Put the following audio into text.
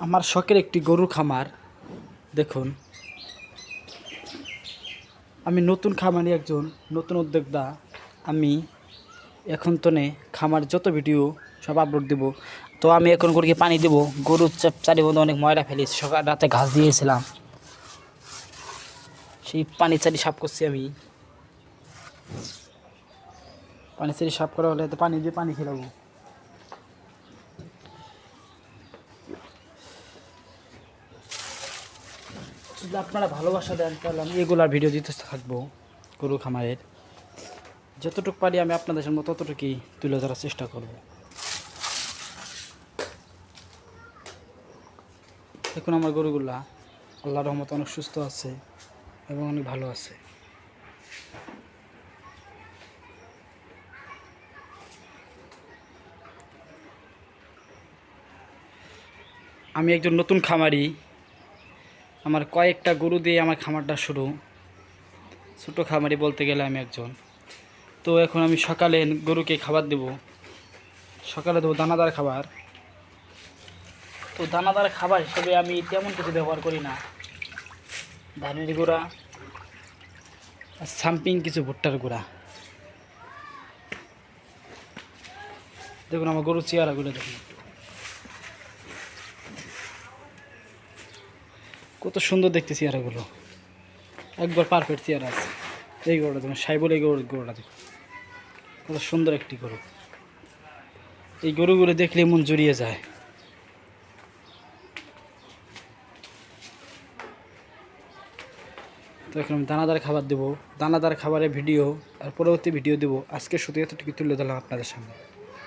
আমার শখের একটি গরুর খামার। দেখুন। আমি নতুন খামারি একজন, নতুন উদ্যোক্তা। আমি এখন তো নে খামার যত ভিডিও সব আপলোড দেব। তো আমি এখন গরুকে পানি দেব। গরুর চারি চারিমধ্যে অনেক ময়লা ফেলেছি। সকাল রাতে ঘাস দিয়েছিলাম। সেই পানি চারি সাফ করছি আমি। পানি চারি সাফ করা হলে পানি দিয়ে পানি খেলাবো। যদি আপনারা ভালোবাসা দেন, তাহলে আমি এগুলার ভিডিও দিতে থাকব গরু খামারের। যতটুকু পারি আমি আপনাদের সামনে ততটুকুই তুলে ধরার চেষ্টা করব। এখন আমার গরুগুলা আল্লাহ রহমত অনেক সুস্থ আছে এবং অনেক ভালো আছে। আমি একজন নতুন খামারি আমার কয়েকটা গরু দিয়ে আমার খামারটা শুরু। ছোটো খামারি বলতে গেলে আমি একজন। তো এখন আমি সকালে গরুকে খাবার দেব। সকালে দেবো দানাদার খাবার। তো দানাদার খাবার হিসেবে আমি তেমন কিছু ব্যবহার করি না। ধানের গুঁড়া আর সাম্পিং কিছু ভুট্টার গুঁড়া। দেখুন আমার গরুর চেয়ারাগুলো দেখুন। কত সুন্দর দেখতে চেয়ারাগুলো। একবার পারফেক্ট চেয়ারা আছে। এই গরুটা দেখুন, সাইবল এই গরু গরুটা দেখুন। কত সুন্দর একটি গরু। এই গরুগুলো দেখলে মন জড়িয়ে যায়। তো এখন আমি দানাদার খাবার দেবো। দানাদার খাবারের ভিডিও আর পরবর্তী ভিডিও দেবো। আজকে শুধু এতটুকু তুলে দিলাম আপনাদের সামনে।